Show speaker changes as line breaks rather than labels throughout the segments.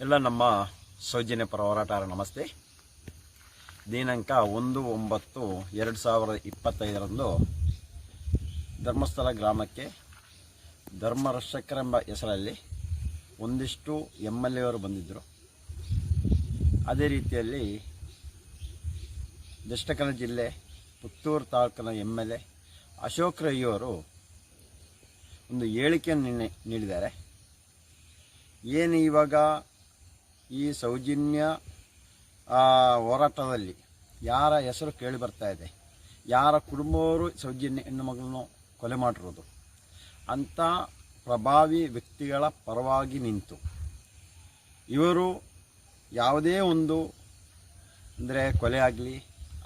ನಮ್ಮ ಸೌಜನ್ಯ ಪರ ನಮಸ್ತೆ. ದಿನಾಂಕ ಒಂದು ಒಂಬತ್ತು ಎರಡು ಸಾವಿರದ ಇಪ್ಪತ್ತೈದರಂದು ಧರ್ಮಸ್ಥಳ ಗ್ರಾಮಕ್ಕೆ ಧರ್ಮರಕ್ಷಕರೆಂಬ ಹೆಸರಲ್ಲಿ ಒಂದಿಷ್ಟು ಎಂ ಎಲ್ ಎವರು ಬಂದಿದ್ದರು. ಅದೇ ರೀತಿಯಲ್ಲಿ ದಕ್ಷಿಣ ಜಿಲ್ಲೆ, ಪುತ್ತೂರು ತಾಲೂಕಿನ ಎಂ ಎಲ್ ಎ, ಅಶೋಕ್ ರೈಯವರು ಒಂದು ಹೇಳಿಕೆಯನ್ನು ನೀಡಿದ್ದಾರೆ. ಏನು ಇವಾಗ ಈ ಸೌಜನ್ಯ ಹೋರಾಟದಲ್ಲಿ ಯಾರ ಹೆಸರು ಕೇಳಿ ಬರ್ತಾ ಇದೆ, ಯಾರ ಕುಟುಂಬವರು ಸೌಜನ್ಯ ಹೆಣ್ಣು ಮಗಳನ್ನು ಕೊಲೆ ಮಾಡಿರೋದು ಅಂಥ ಪ್ರಭಾವಿ ವ್ಯಕ್ತಿಗಳ ಪರವಾಗಿ ನಿಂತು. ಇವರು ಯಾವುದೇ ಒಂದು ಅಂದರೆ ಕೊಲೆ ಆಗಲಿ,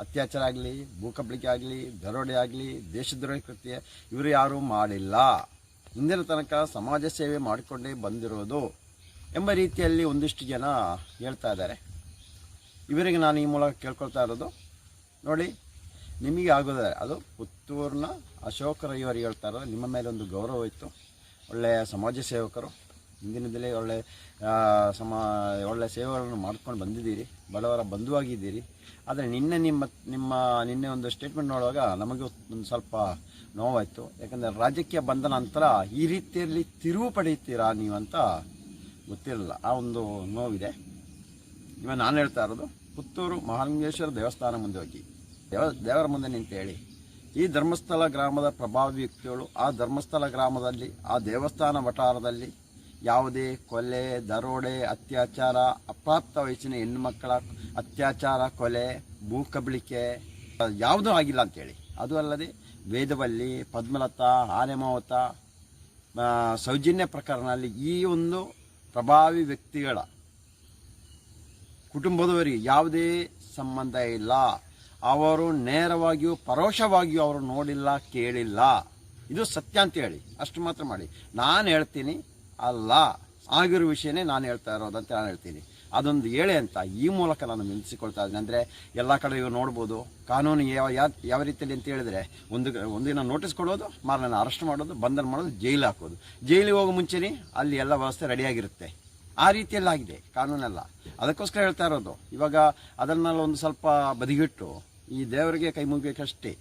ಅತ್ಯಾಚಾರ ಆಗಲಿ ಭೂಕಬಳಿಕೆ ಆಗಲಿ, ದರೋಡೆ ಆಗಲಿ ದೇಶದ್ರೋಹಿ ಕೃತ್ಯ ಇವರು ಯಾರೂ ಮಾಡಿಲ್ಲ. ಇಂದಿನ ತನಕ ಸಮಾಜ ಸೇವೆ ಮಾಡಿಕೊಂಡೇ ಬಂದಿರೋದು ಎಂಬ ರೀತಿಯಲ್ಲಿ ಒಂದಿಷ್ಟು ಜನ ಹೇಳ್ತಾ ಇದ್ದಾರೆ. ಇವರಿಗೆ ನಾನು ಈ ಮೂಲಕ ಕೇಳ್ಕೊಳ್ತಾ ಇರೋದು, ನೋಡಿ, ನಿಮಗೆ ಆಗೋದಾರೆ ಅದು ಪುತ್ತೂರಿನ ಅಶೋಕ ರೈ ಅವರು ಹೇಳ್ತಾ ಇರೋದು, ನಿಮ್ಮ ಮೇಲೆ ಒಂದು ಗೌರವ ಇತ್ತು. ಒಳ್ಳೆಯ ಸಮಾಜ ಸೇವಕರು, ಹಿಂದಿನದಲ್ಲೇ ಒಳ್ಳೆ ಸಮ ಒಳ್ಳೆಯ ಸೇವೆಗಳನ್ನು ಮಾಡ್ಕೊಂಡು ಬಂದಿದ್ದೀರಿ, ಬಡವರ ಬಂಧುವಾಗಿದ್ದೀರಿ. ಆದರೆ ನಿನ್ನೆ ನಿಮ್ಮ ನಿಮ್ಮ, ನಿನ್ನೆ ಒಂದು ಸ್ಟೇಟ್ಮೆಂಟ್ ನೋಡುವಾಗ ನಮಗೆ ಒಂದು ಸ್ವಲ್ಪ ನೋವಾಯಿತು. ಯಾಕಂದರೆ ರಾಜಕೀಯ ಬಂದ ನಂತರ ಈ ರೀತಿಯಲ್ಲಿ ತಿರುವು ಪಡೆಯುತ್ತೀರಾ ನೀವಂತ ಗೊತ್ತಿರಲಿಲ್ಲ. ಆ ಒಂದು ನೋವಿದೆ. ಇವಾಗ ನಾನು ಹೇಳ್ತಾ ಇರೋದು, ಪುತ್ತೂರು ಮಹಾಲಿಂಗೇಶ್ವರ ದೇವಸ್ಥಾನ ಮುಂದೆ ಹೋಗಿ. ದೇವ, ದೇವರ ಮುಂದೆ ನಿಂತು ಹೇಳಿ. ಈ ಧರ್ಮಸ್ಥಳ ಗ್ರಾಮದ ಪ್ರಭಾವಿ ವ್ಯಕ್ತಿಗಳು, ಆ ಧರ್ಮಸ್ಥಳ ಗ್ರಾಮದಲ್ಲಿ, ಆ ದೇವಸ್ಥಾನ ವಠಾರದಲ್ಲಿ ಯಾವುದೇ ಕೊಲೆ, ದರೋಡೆ, ಅತ್ಯಾಚಾರ, ಅಪ್ರಾಪ್ತ ವಯಸ್ಸಿನ ಹೆಣ್ಣುಮಕ್ಕಳ ಅತ್ಯಾಚಾರ, ಕೊಲೆ, ಭೂಕಬಳಿಕೆ, ಯಾವುದೂ ಆಗಿಲ್ಲ ಅಂತೇಳಿ ಅದು ಅಲ್ಲದೆ ವೇದವಲ್ಲಿ, ಪದ್ಮಲತಾ ಆನೆಮಾವತ ಸೌಜನ್ಯ ಸೌಜನ್ಯ ಪ್ರಕರಣದಲ್ಲಿ ಈ ಒಂದು ಪ್ರಭಾವಿ ವ್ಯಕ್ತಿಗಳ ಕುಟುಂಬದವರಿಗೆ ಯಾವುದೇ ಸಂಬಂಧ ಇಲ್ಲ. ಅವರು ನೇರವಾಗಿಯೂ ಪರೋಕ್ಷವಾಗಿಯೂ ಅವರು ನೋಡಿಲ್ಲ, ಕೇಳಿಲ್ಲ. ಇದು ಸತ್ಯ ಅಂತ ಹೇಳಿ. ಅಷ್ಟು ಮಾತ್ರ ಮಾಡಿ. ನಾನು ಹೇಳ್ತೀನಿ ಅಲ್ಲ. ಆಗಿರೋ ವಿಷಯನೇ ನಾನು ಹೇಳ್ತಾ ಇರೋದಂತ ನಾನು ಹೇಳ್ತೀನಿ. ಅದೊಂದು ಹೇಳೆ ಅಂತ ಈ ಮೂಲಕ ನಾನು ನಿಲ್ಲಿಸಿಕೊಳ್ತಾ ಇದ್ದೀನಿ. ಅಂದರೆ ಎಲ್ಲ ಕಡೆ ಇವಾಗ ನೋಡ್ಬೋದು, ಕಾನೂನು ಯಾವ ಯಾವ ರೀತಿಯಲ್ಲಿ ಅಂತ ಹೇಳಿದ್ರೆ ಒಂದು ಒಂದಿನ ನೋಟಿಸ್ ಕೊಡೋದು ಮಾರನೇ ಅರೆಸ್ಟ್ ಮಾಡೋದು, ಬಂಧನ ಮಾಡೋದು, ಜೈಲು ಹಾಕೋದು. ಜೈಲಿಗೆ ಹೋಗೋ ಮುಂಚೆನೇ ಅಲ್ಲಿ ಎಲ್ಲ ವ್ಯವಸ್ಥೆ ರೆಡಿಯಾಗಿರುತ್ತೆ ಆ ರೀತಿಯಲ್ಲಾಗಿದೆ, ಕಾನೂನೆಲ್ಲ. ಅದಕ್ಕೋಸ್ಕರ ಹೇಳ್ತಾ ಇರೋದು, ಇವಾಗ ಅದನ್ನೆಲ್ಲ ಒಂದು ಸ್ವಲ್ಪ ಬದಿಗಿಟ್ಟು ಈ ದೇವರಿಗೆ ಕೈ ಮುಗಿಬೇಕಷ್ಟೇ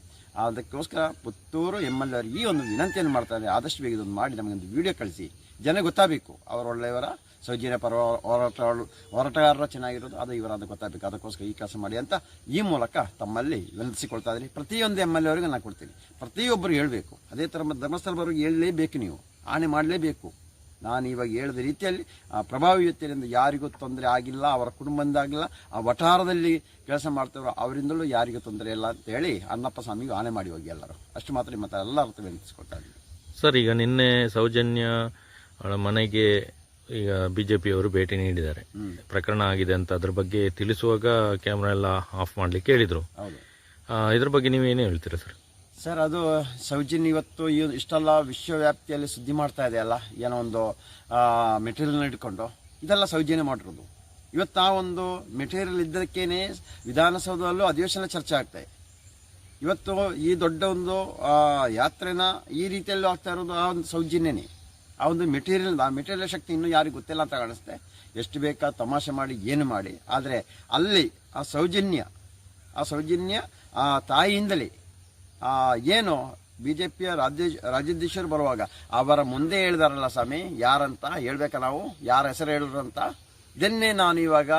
ಅದಕ್ಕೋಸ್ಕರ ಪುತ್ತೂರು ಎಂ ಎಲ್ ಈ ಒಂದು ವಿನಂತಿಯನ್ನು ಮಾಡ್ತಾರೆ ಆದಷ್ಟು ಬೇಗ ಇದೊಂದು ಮಾಡಿ, ನಮಗೊಂದು ವಿಡಿಯೋ ಕಳಿಸಿ. ಜನ ಗೊತ್ತಾಗಬೇಕು, ಅವರು ಒಳ್ಳೆಯವರ ಸೌಜನ್ಯ ಪರ ಹೋರಾಟಗಾರರು ಹೋರಾಟಗಾರರು ಚೆನ್ನಾಗಿರೋದು, ಅದು ಇವರಾದ ಗೊತ್ತಾಗಬೇಕು. ಅದಕ್ಕೋಸ್ಕರ ಈ ಕೆಲಸ ಮಾಡಿ ಅಂತ ಈ ಮೂಲಕ ತಮ್ಮಲ್ಲಿ ವಿನಂತಿಸಿಕೊಳ್ತಾ ಇದ್ದೀನಿ. ಪ್ರತಿಯೊಂದು ಎಂ ಎಲ್ ಎ ಅವರಿಗೆ ನಾನು ಕೊಡ್ತೀನಿ. ಪ್ರತಿಯೊಬ್ಬರು ಹೇಳಬೇಕು. ಅದೇ ಥರ ಮತ್ತೆ ಧರ್ಮಸ್ಥಳದವರೆಗೆ ಹೇಳಲೇಬೇಕು ನೀವು. ಆಣೆ ಮಾಡಲೇಬೇಕು. ನಾನು ಇವಾಗ ಹೇಳಿದ ರೀತಿಯಲ್ಲಿ, ಆ ಪ್ರಭಾವಿ ವ್ಯಕ್ತಿಯಿಂದ ಯಾರಿಗೂ ತೊಂದರೆ ಆಗಿಲ್ಲ, ಅವರ ಕುಟುಂಬದಾಗಿಲ್ಲ ಆ ವಠಾರದಲ್ಲಿ ಕೆಲಸ ಮಾಡ್ತಾರೋ ಅವರಿಂದಲೂ ಯಾರಿಗೂ ತೊಂದರೆ ಇಲ್ಲ ಅಂತ ಹೇಳಿ ಅಣ್ಣಪ್ಪ ಸ್ವಾಮಿಗೂ ಆಣೆ ಮಾಡಿ ಹೋಗಿ ಎಲ್ಲರೂ. ಅಷ್ಟು ಮಾತ್ರ ನಿಮ್ಮ ಎಲ್ಲ ಅರ್ಥ ವಿನಂತಿಸ್ಕೊಳ್ತಾ ಇದ್ದೀನಿ.
ಸರ್, ಈಗ ನಿನ್ನೆ ಸೌಜನ್ಯ ಅವಳ ಮನೆಗೆ ಈಗ ಬಿಜೆಪಿಯವರು ಭೇಟಿ ನೀಡಿದ್ದಾರೆ. ಪ್ರಕರಣ ಆಗಿದೆ ಅಂತ ಅದ್ರ ಬಗ್ಗೆ ತಿಳಿಸುವಾಗ ಕ್ಯಾಮ್ರಾ ಎಲ್ಲ ಆಫ್ ಮಾಡ್ಲಿಕ್ಕೆ ಹೇಳಿದರು. ಇದ್ರ ಬಗ್ಗೆ ನೀವು ಏನೇ ಹೇಳ್ತೀರಾ ಸರ್?
ಸರ್ ಅದು ಸೌಜನ್ಯ ಇವತ್ತು ಇಷ್ಟೆಲ್ಲ ವಿಶ್ವವ್ಯಾಪ್ತಿಯಲ್ಲಿ ಸುದ್ದಿ ಮಾಡ್ತಾ ಇದೆ ಅಲ್ಲ? ಏನೋ ಒಂದು ಮೆಟೀರಿಯಲ್ನ ಇಟ್ಕೊಂಡು. ಇದೆಲ್ಲ ಸೌಜನ್ಯ ಮಾಡಿರೋದು. ಇವತ್ತು ಆ ಒಂದು ಮೆಟೀರಿಯಲ್ ಇದ್ದಕ್ಕೇನೆ ವಿಧಾನಸೌಧದಲ್ಲೂ ಅಧಿವೇಶನ ಚರ್ಚೆ ಆಗ್ತಾ ಇದೆ. ಇವತ್ತು ಈ ದೊಡ್ಡ ಒಂದು ಯಾತ್ರೆನ ಈ ರೀತಿಯಲ್ಲೂ ಆಗ್ತಾ ಇರೋದು ಆ ಒಂದು ಸೌಜನ್ಯನೇ. ಆ ಒಂದು ಮೆಟೀರಿಯಲ್ ಆ ಮೆಟೀರಿಯಲ್ ಶಕ್ತಿ ಇನ್ನೂ ಯಾರಿಗೂ ಗೊತ್ತಿಲ್ಲ ಅಂತ ಕಾಣಿಸುತ್ತೆ. ಎಷ್ಟು ಬೇಕಾ ತಮಾಷೆ ಮಾಡಿ, ಏನು ಮಾಡಿ. ಆದರೆ ಅಲ್ಲಿ ಆ ಸೌಜನ್ಯ ಆ ಸೌಜನ್ಯ, ಆ ತಾಯಿಯಿಂದಲೇ ಏನು ಬಿ ಜೆ ಪಿಯ ರಾಜ್ಯ, ರಾಜ್ಯಾಧ್ಯಕ್ಷರು ಬರುವಾಗ ಅವರ ಮುಂದೆ ಹೇಳಿದಾರಲ್ಲ ಸ್ವಾಮಿ, ಯಾರಂತ ಹೇಳ್ಬೇಕಾ ನಾವು, ಯಾರ ಹೆಸರು ಹೇಳಿದ್ರು ಅಂತ ಇದನ್ನೇ ನಾನು ಇವಾಗ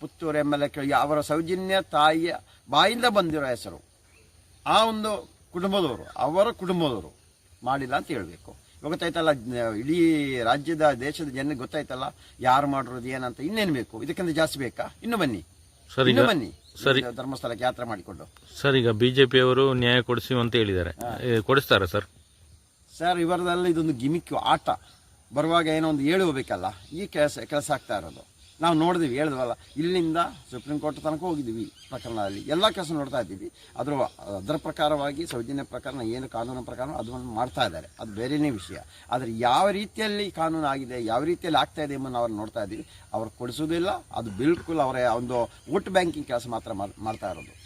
ಪುತ್ತೂರು ಎಂ ಎಲ್ ಎ ಕೇಳಿ, ಅವರ ಸೌಜನ್ಯ ತಾಯಿಯ ಬಾಯಿಂದ ಬಂದಿರೋ ಹೆಸರು. ಆ ಒಂದು ಕುಟುಂಬದವರು, ಅವರ ಕುಟುಂಬದವರು ಮಾಡಿಲ್ಲ ಅಂತ ಹೇಳ್ಬೇಕು. ಗೊತ್ತಾಯ್ತಲ್ಲ ಇಡೀ ರಾಜ್ಯದ ದೇಶದ ಜನಕ್ಕೆ ಗೊತ್ತಾಯ್ತಲ್ಲ ಯಾರು ಮಾಡಿರೋದು ಏನಂತ ಇನ್ನೇನು ಬೇಕು? ಇದಕ್ಕಿಂತ ಜಾಸ್ತಿ ಬೇಕಾ? ಇನ್ನು ಬನ್ನಿ.
ಸರಿ ಈಗ
ಇನ್ನು ಬನ್ನಿ.
ಸರಿ.
ಧರ್ಮಸ್ಥಳಕ್ಕೆ ಯಾತ್ರೆ ಮಾಡಿಕೊಂಡು.
ಸರ್ ಈಗ ಬಿಜೆಪಿಯವರು ನ್ಯಾಯ ಕೊಡಿಸಿ ಅಂತ ಹೇಳಿದ್ದಾರೆ. ಕೊಡಿಸ್ತಾರೆ ಕೊಡಿಸ್ತಾರಾ ಸರ್?
ಸರ್ ಇವರದೆಲ್ಲ ಇದೊಂದು ಗಿಮಿಕ್ ಆಟ. ಬರುವಾಗ ಏನೋ ಒಂದು ಹೇಳಿ ಹೋಗ್ಬೇಕಲ್ಲ ಈ ಕೆಲಸ ಕೆಲಸ ಆಗ್ತಾ ಇರೋದು. ನಾವು ನೋಡಿದ್ವಿ, ಹೇಳಿದ್ವಲ್ಲ. ಇಲ್ಲಿಂದ ಸುಪ್ರೀಂ ಕೋರ್ಟ್ ತನಕ ಹೋಗಿದ್ದೀವಿ ಪ್ರಕರಣದಲ್ಲಿ. ಎಲ್ಲ ಕೆಲಸ ನೋಡ್ತಾ ಇದ್ದೀವಿ. ಅದರ ಅದರ ಪ್ರಕಾರವಾಗಿ, ಸೌಜನ್ಯ ಪ್ರಕಾರ ಏನು ಕಾನೂನು ಪ್ರಕಾರ ಅದನ್ನು ಮಾಡ್ತಾ ಇದ್ದಾರೆ. ಅದು ಬೇರೆಯೇ ವಿಷಯ. ಆದರೆ ಯಾವ ರೀತಿಯಲ್ಲಿ ಕಾನೂನು ಆಗಿದೆ, ಯಾವ ರೀತಿಯಲ್ಲಿ ಆಗ್ತಾ ಇದೆ ಎಂಬುದನ್ನು ಅವ್ರು ನೋಡ್ತಾ ಇದ್ದೀವಿ. ಅವ್ರು ಕೊಡಿಸೋದಿಲ್ಲ ಅದು ಬಿಲ್ಕುಲ್ ಅವರ ಒಂದು ವೋಟ್ ಬ್ಯಾಂಕಿಂಗ್ ಕೆಲಸ ಮಾತ್ರ ಮಾಡ್- ಮಾಡ್ತಾ ಇರೋದು.